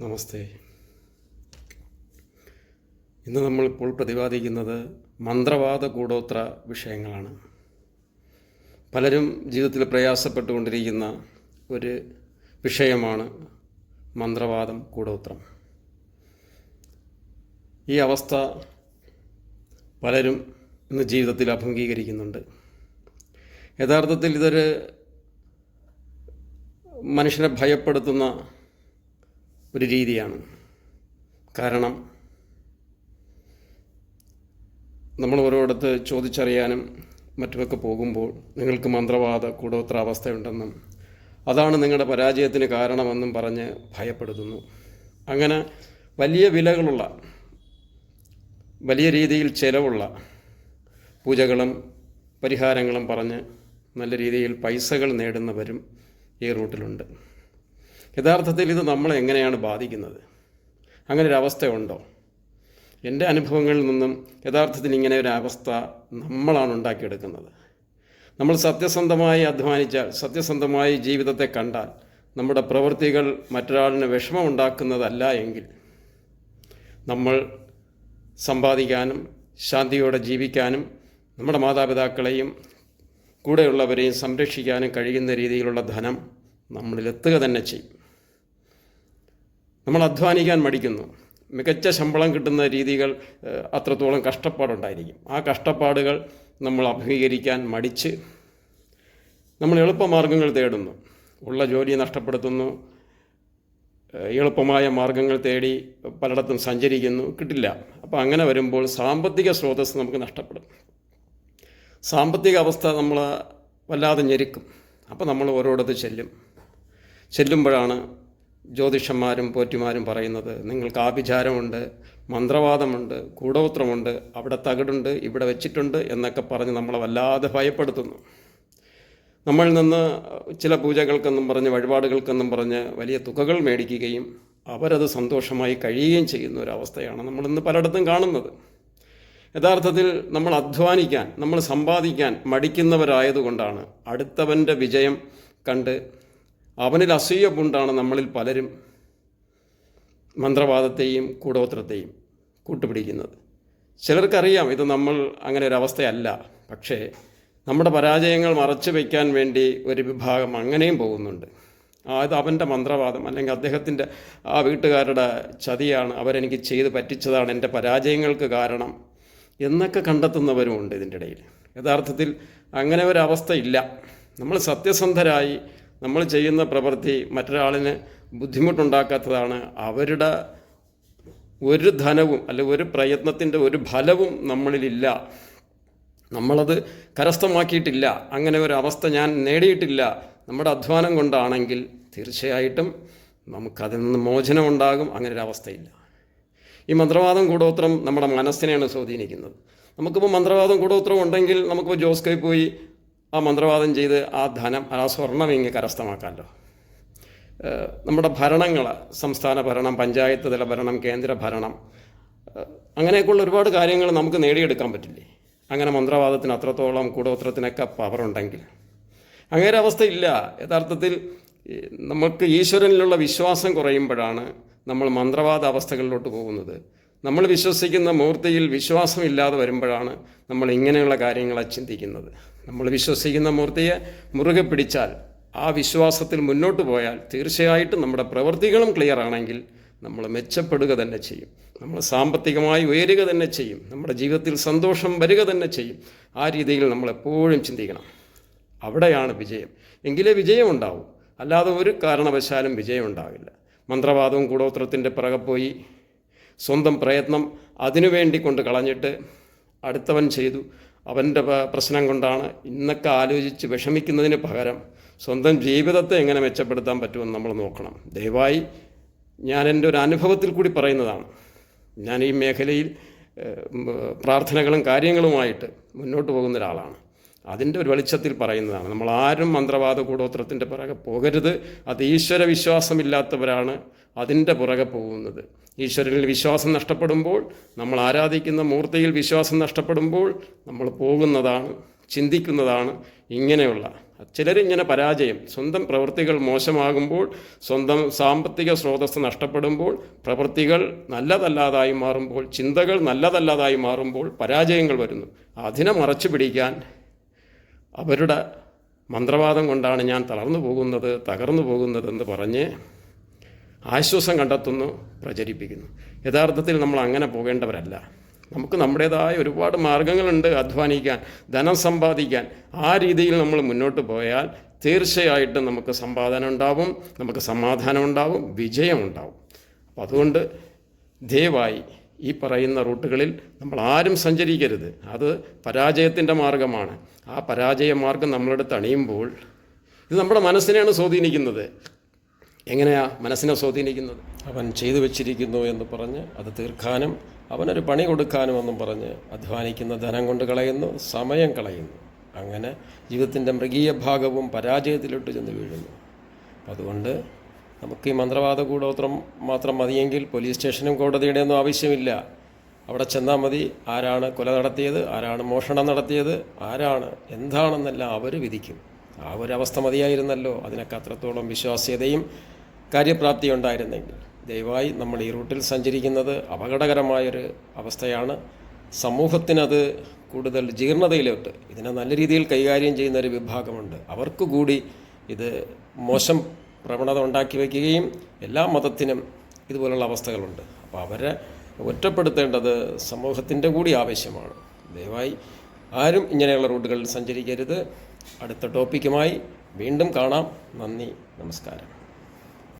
നമസ്തേ. ഇന്ന് നമ്മളിപ്പോൾ പ്രതിപാദിക്കുന്നത് മന്ത്രവാദ കൂടോത്ര വിഷയങ്ങളാണ്. പലരും ജീവിതത്തിൽ പ്രയാസപ്പെട്ടുകൊണ്ടിരിക്കുന്ന ഒരു വിഷയമാണ് മന്ത്രവാദം കൂടോത്രം ഈ അവസ്ഥ പലരും ഇന്ന് ജീവിതത്തിൽ അഭിമുഖീകരിക്കുന്നുണ്ട്. യഥാർത്ഥത്തിൽ ഇതൊരു മനുഷ്യനെ ഭയപ്പെടുത്തുന്ന ഒരു രീതിയാണ്. കാരണം നമ്മൾ ഓരോടത്ത് ചോദിച്ചറിയാനും മറ്റുമൊക്കെ പോകുമ്പോൾ നിങ്ങൾക്ക് മന്ത്രവാദ കൂടോത്ര അവസ്ഥയുണ്ടെന്നും അതാണ് നിങ്ങളുടെ പരാജയത്തിന് കാരണമെന്നും പറഞ്ഞ് ഭയപ്പെടുത്തുന്നു. അങ്ങനെ വലിയ വിലകളുള്ള വലിയ രീതിയിൽ ചിലവുള്ള പൂജകളും പരിഹാരങ്ങളും പറഞ്ഞ് നല്ല രീതിയിൽ പൈസകൾ നേടുന്നവരും ഈ റൂട്ടിലുണ്ട്. യഥാർത്ഥത്തിൽ ഇത് നമ്മളെ എങ്ങനെയാണ് ബാധിക്കുന്നത്? അങ്ങനെ ഒരു അവസ്ഥയുണ്ടോ എന്റെ അനുഭവങ്ങളിൽ നിന്നും യഥാർത്ഥത്തിൽ ഇങ്ങനെ ഒരു അവസ്ഥ നമ്മളാണ് ഉണ്ടാക്കിയെടുക്കുന്നത്. നമ്മൾ സത്യസന്ധമായി അധ്വാനിച്ചാൽ സത്യസന്ധമായി ജീവിതത്തെ കണ്ടാൽ നമ്മുടെ പ്രവൃത്തികൾ മറ്റൊരാളിന് വിഷമമുണ്ടാക്കുന്നതല്ല എങ്കിൽ നമ്മൾ സമ്പാദിക്കാനും ശാന്തിയോടെ ജീവിക്കാനും നമ്മുടെ മാതാപിതാക്കളെയും കൂടെയുള്ളവരെയും സംരക്ഷിക്കാനും കഴിയുന്ന രീതിയിലുള്ള ധനം നമ്മളിലെത്തുക തന്നെ ചെയ്യും. നമ്മൾ അധ്വാനിക്കാൻ മടിക്കുന്നു. മികച്ച ശമ്പളം കിട്ടുന്ന രീതികൾ അത്രത്തോളം കഷ്ടപ്പാടുണ്ടായിരിക്കും. ആ കഷ്ടപ്പാടുകൾ നമ്മൾ അഭിമുഖീകരിക്കാൻ മടിച്ച് നമ്മൾ എളുപ്പമാർഗങ്ങൾ തേടുന്നു. ഉള്ള ജോലി നഷ്ടപ്പെടുത്തുന്നു. എളുപ്പമായ മാർഗങ്ങൾ തേടി പലയിടത്തും സഞ്ചരിക്കുന്നു. കിട്ടില്ല. അപ്പോൾ അങ്ങനെ വരുമ്പോൾ സാമ്പത്തിക സ്രോതസ് നമുക്ക് നഷ്ടപ്പെടും. സാമ്പത്തിക അവസ്ഥ നമ്മൾ വല്ലാതെ ഞെരുക്കും. അപ്പോൾ നമ്മൾ ഓരോടത്ത് ചെല്ലും. ചെല്ലുമ്പോഴാണ് ജ്യോതിഷന്മാരും പോറ്റിമാരും പറയുന്നത് നിങ്ങൾക്ക് ആഭിചാരമുണ്ട് മന്ത്രവാദമുണ്ട് കൂടോത്രമുണ്ട് അവിടെ തകിടുണ്ട് ഇവിടെ വെച്ചിട്ടുണ്ട് എന്നൊക്കെ പറഞ്ഞ് നമ്മളെ വല്ലാതെ ഭയപ്പെടുത്തുന്നു. നമ്മൾ നിന്ന് ചില പൂജകൾക്കെന്നും പറഞ്ഞ് വഴിപാടുകൾക്കെന്നും പറഞ്ഞ് വലിയ തുകകൾ മേടിക്കുകയും അവരത് സന്തോഷമായി കഴിയുകയും ചെയ്യുന്ന ഒരവസ്ഥയാണ് നമ്മളിന്ന് പലയിടത്തും കാണുന്നത്. യഥാർത്ഥത്തിൽ നമ്മൾ അധ്വാനിക്കാൻ നമ്മൾ സമ്പാദിക്കാൻ മടിക്കുന്നവരായതുകൊണ്ടാണ് അടുത്തവന്റെ വിജയം കണ്ട് അവനിൽ അസൂയ കൊണ്ടാണ് നമ്മളിൽ പലരും മന്ത്രവാദത്തെയും കൂടോത്രത്തെയും കൂട്ടുപിടിക്കുന്നത്. ചിലർക്കറിയാം ഇത് നമ്മൾ അങ്ങനെ ഒരവസ്ഥയല്ല പക്ഷേ നമ്മുടെ പരാജയങ്ങൾ മറച്ചു വയ്ക്കാൻ വേണ്ടി ഒരു വിഭാഗം അങ്ങനെയും പോകുന്നുണ്ട്. അത് അവന്റെ മന്ത്രവാദം അല്ലെങ്കിൽ അദ്ദേഹത്തിന്റെ ആ വീട്ടുകാരുടെ ചതിയാണ് അവരെനിക്ക് ചെയ്ത് പറ്റിച്ചതാണ് എന്റെ പരാജയങ്ങൾക്ക് കാരണം എന്നൊക്കെ കണ്ടെത്തുന്നവരുമുണ്ട് ഇതിന്റെ ഇടയിൽ. യഥാർത്ഥത്തിൽ അങ്ങനെ ഒരവസ്ഥയില്ല നമ്മൾ സത്യസന്ധരായി നമ്മൾ ചെയ്യുന്ന പ്രവൃത്തി മറ്റൊരാളിന് ബുദ്ധിമുട്ടുണ്ടാക്കാത്തതാണ്. അവരുടെ ഒരു ധനവും അല്ലെ ഒരു പ്രയത്നത്തിന്റെ ഒരു ഫലവും നമ്മളിലില്ല. നമ്മളത് കരസ്ഥമാക്കിയിട്ടില്ല. അങ്ങനെ ഒരു അവസ്ഥ ഞാൻ നേടിയിട്ടില്ല. നമ്മുടെ അധ്വാനം കൊണ്ടാണെങ്കിൽ തീർച്ചയായിട്ടും നമുക്കതിൽ നിന്ന് മോചനമുണ്ടാകും അങ്ങനെ ഒരു അവസ്ഥയില്ല. ഈ മന്ത്രവാദം കൂടോത്രം നമ്മുടെ മനസ്സിനെയാണ് സ്വാധീനിക്കുന്നത്. നമുക്കിപ്പോൾ മന്ത്രവാദം കൂടോത്രം ഉണ്ടെങ്കിൽ നമുക്കിപ്പോൾ ജോസ്കൈ പോയി ആ മന്ത്രവാദം ചെയ്ത് ആ ധനം ആ സ്വർണം ഇങ്ങ് കരസ്ഥമാക്കാമല്ലോ. നമ്മുടെ ഭരണങ്ങൾ സംസ്ഥാന ഭരണം പഞ്ചായത്ത് തല ഭരണം കേന്ദ്ര ഭരണം അങ്ങനെയൊക്കെയുള്ള ഒരുപാട് കാര്യങ്ങൾ നമുക്ക് നേടിയെടുക്കാൻ പറ്റില്ലേ? അങ്ങനെ മന്ത്രവാദത്തിന് അത്രത്തോളം കൂടോത്രത്തിനൊക്കെ പവറുണ്ടെങ്കിൽ അങ്ങനെ അവസ്ഥയില്ല യഥാർത്ഥത്തിൽ നമുക്ക് ഈശ്വരനിലുള്ള വിശ്വാസം കുറയുമ്പോഴാണ് നമ്മൾ മന്ത്രവാദ അവസ്ഥകളിലോട്ട് പോകുന്നത്. നമ്മൾ വിശ്വസിക്കുന്ന മൂർത്തിയിൽ വിശ്വാസമില്ലാതെ വരുമ്പോഴാണ് നമ്മൾ ഇങ്ങനെയുള്ള കാര്യങ്ങളെ ചിന്തിക്കുന്നത്. നമ്മൾ വിശ്വസിക്കുന്ന മൂർത്തിയെ മുറുകെ പിടിച്ചാൽ ആ വിശ്വാസത്തിൽ മുന്നോട്ട് പോയാൽ തീർച്ചയായിട്ടും നമ്മുടെ പ്രവൃത്തികളും ക്ലിയർ ആണെങ്കിൽ നമ്മൾ മെച്ചപ്പെടുക തന്നെ ചെയ്യും. നമ്മൾ സാമ്പത്തികമായി ഉയരുക തന്നെ ചെയ്യും. നമ്മുടെ ജീവിതത്തിൽ സന്തോഷം വരിക തന്നെ ചെയ്യും. ആ രീതിയിൽ നമ്മൾ എപ്പോഴും ചിന്തിക്കണം. അവിടെയാണ് വിജയം. എങ്കിലേ വിജയം ഉണ്ടാവും. അല്ലാതെ ഒരു കാരണവശാലും വിജയം ഉണ്ടാവില്ല. മന്ത്രവാദവും കൂടോത്രത്തിന്റെ പിറകെ പോയി സ്വന്തം പ്രയത്നം അതിനുവേണ്ടി കൊണ്ട് കളഞ്ഞിട്ട് അടുത്തവൻ ചെയ്തു. അവന്റെ പ്രശ്നം കൊണ്ടാണ് ഇന്നൊക്കെ ആലോചിച്ച് വിഷമിക്കുന്നതിന് പകരം സ്വന്തം ജീവിതത്തെ എങ്ങനെ മെച്ചപ്പെടുത്താൻ പറ്റുമെന്ന് നമ്മൾ നോക്കണം. ദയവായി ഞാൻ എന്റെ ഒരു അനുഭവത്തിൽ കൂടി പറയുന്നതാണ്. ഞാൻ ഈ മേഖലയിൽ പ്രാർത്ഥനകളും കാര്യങ്ങളുമായിട്ട് മുന്നോട്ട് പോകുന്ന ഒരാളാണ്. അതിന്റെ ഒരു വെളിച്ചത്തിൽ പറയുന്നതാണ്. നമ്മൾ ആരും മന്ത്രവാദ കൂടോത്രത്തിന്റെ പുറകെ പോകരുത്. അത് ഈശ്വര വിശ്വാസമില്ലാത്തവരാണ് അതിന്റെ പുറകെ പോകുന്നത്. ഈശ്വരനിൽ വിശ്വാസം നഷ്ടപ്പെടുമ്പോൾ നമ്മൾ ആരാധിക്കുന്ന മൂർത്തിയിൽ വിശ്വാസം നഷ്ടപ്പെടുമ്പോൾ നമ്മൾ പോകുന്നതാണ് ചിന്തിക്കുന്നതാണ് ഇങ്ങനെയുള്ള. ചിലരിങ്ങനെ പരാജയം സ്വന്തം പ്രവൃത്തികൾ മോശമാകുമ്പോൾ സ്വന്തം സാമ്പത്തിക സ്രോതസ് നഷ്ടപ്പെടുമ്പോൾ പ്രവൃത്തികൾ നല്ലതല്ലാതായി മാറുമ്പോൾ ചിന്തകൾ നല്ലതല്ലാതായി മാറുമ്പോൾ പരാജയങ്ങൾ വരുന്നു. അതിനെ മറച്ചു പിടിക്കാൻ അവരുടെ മന്ത്രവാദം കൊണ്ടാണ് ഞാൻ തളർന്നു പോകുന്നത് തകർന്നു പോകുന്നതെന്ന് പറഞ്ഞ് ആശ്വാസം കണ്ടെത്തുന്നു പ്രചരിപ്പിക്കുന്നു. യഥാർത്ഥത്തിൽ നമ്മൾ അങ്ങനെ പോകേണ്ടവരല്ല. നമുക്ക് നമ്മുടേതായ ഒരുപാട് മാർഗങ്ങളുണ്ട് അധ്വാനിക്കാൻ ധനം സമ്പാദിക്കാൻ. ആ രീതിയിൽ നമ്മൾ മുന്നോട്ട് പോയാൽ തീർച്ചയായിട്ടും നമുക്ക് സമ്പാദനം ഉണ്ടാവും നമുക്ക് സമാധാനം ഉണ്ടാവും വിജയം ഉണ്ടാവും. അപ്പം അതുകൊണ്ട് ദയവായി ഈ പറയുന്ന റൂട്ടുകളിൽ നമ്മൾ ആരും സഞ്ചരിക്കരുത്. അത് പരാജയത്തിന്റെ മാർഗമാണ്. ആ പരാജയ മാർഗം നമ്മളെടുത്ത് അണിയുമ്പോൾ ഇത് നമ്മുടെ മനസ്സിനെയാണ് സ്വാധീനിക്കുന്നത്. എങ്ങനെയാ മനസ്സിനെ സ്വാധീനിക്കുന്നത്? അവൻ ചെയ്തു വെച്ചിരിക്കുന്നു എന്ന് പറഞ്ഞ് അത് തീർക്കാനും അവനൊരു പണി കൊടുക്കാനും എന്നും പറഞ്ഞ് അധ്വാനിക്കുന്ന ധനം കൊണ്ട് കളയുന്നു സമയം കളയുന്നു. അങ്ങനെ ജീവിതത്തിന്റെ മൃഗീയ ഭാഗവും പരാജയത്തിലോട്ട് ചെന്ന് വീഴുന്നു. അതുകൊണ്ട് നമുക്ക് ഈ മന്ത്രവാദ കൂടോത്രം മാത്രം മതിയെങ്കിൽ പോലീസ് സ്റ്റേഷനും കോടതിയുടെ ഒന്നും ആവശ്യമില്ല. അവിടെ ചെന്നാൽ മതി. ആരാണ് കൊല നടത്തിയത്? ആരാണ് മോഷണം നടത്തിയത്? ആരാണ്? എന്താണെന്നെല്ലാം അവർ വിധിക്കും. ആ ഒരു അവസ്ഥ മതിയായിരുന്നല്ലോ. അതിനൊക്കെ അത്രത്തോളം വിശ്വാസ്യതയും കാര്യപ്രാപ്തി ഉണ്ടായിരുന്നെങ്കിൽ ദയവായി നമ്മൾ ഈ റൂട്ടിൽ സഞ്ചരിക്കുന്നത് അപകടകരമായൊരു അവസ്ഥയാണ്. സമൂഹത്തിനത് കൂടുതൽ ജീർണതയിലോട്ട് ഇതിനെ നല്ല രീതിയിൽ കൈകാര്യം ചെയ്യുന്ന ഒരു വിഭാഗമുണ്ട്. അവർക്ക് കൂടി ഇത് മോശം പ്രവണത ഉണ്ടാക്കി വയ്ക്കുകയും എല്ലാ മതത്തിനും ഇതുപോലുള്ള അവസ്ഥകളുണ്ട്. അപ്പോൾ അവരെ ഒറ്റപ്പെടുത്തേണ്ടത് സമൂഹത്തിന്റെ കൂടി ആവശ്യമാണ്. ദയവായി ആരും ഇങ്ങനെയുള്ള റൂട്ടുകളിൽ സഞ്ചരിക്കരുത്. അടുത്ത ടോപ്പിക്കുമായി വീണ്ടും കാണാം. നന്ദി നമസ്കാരം.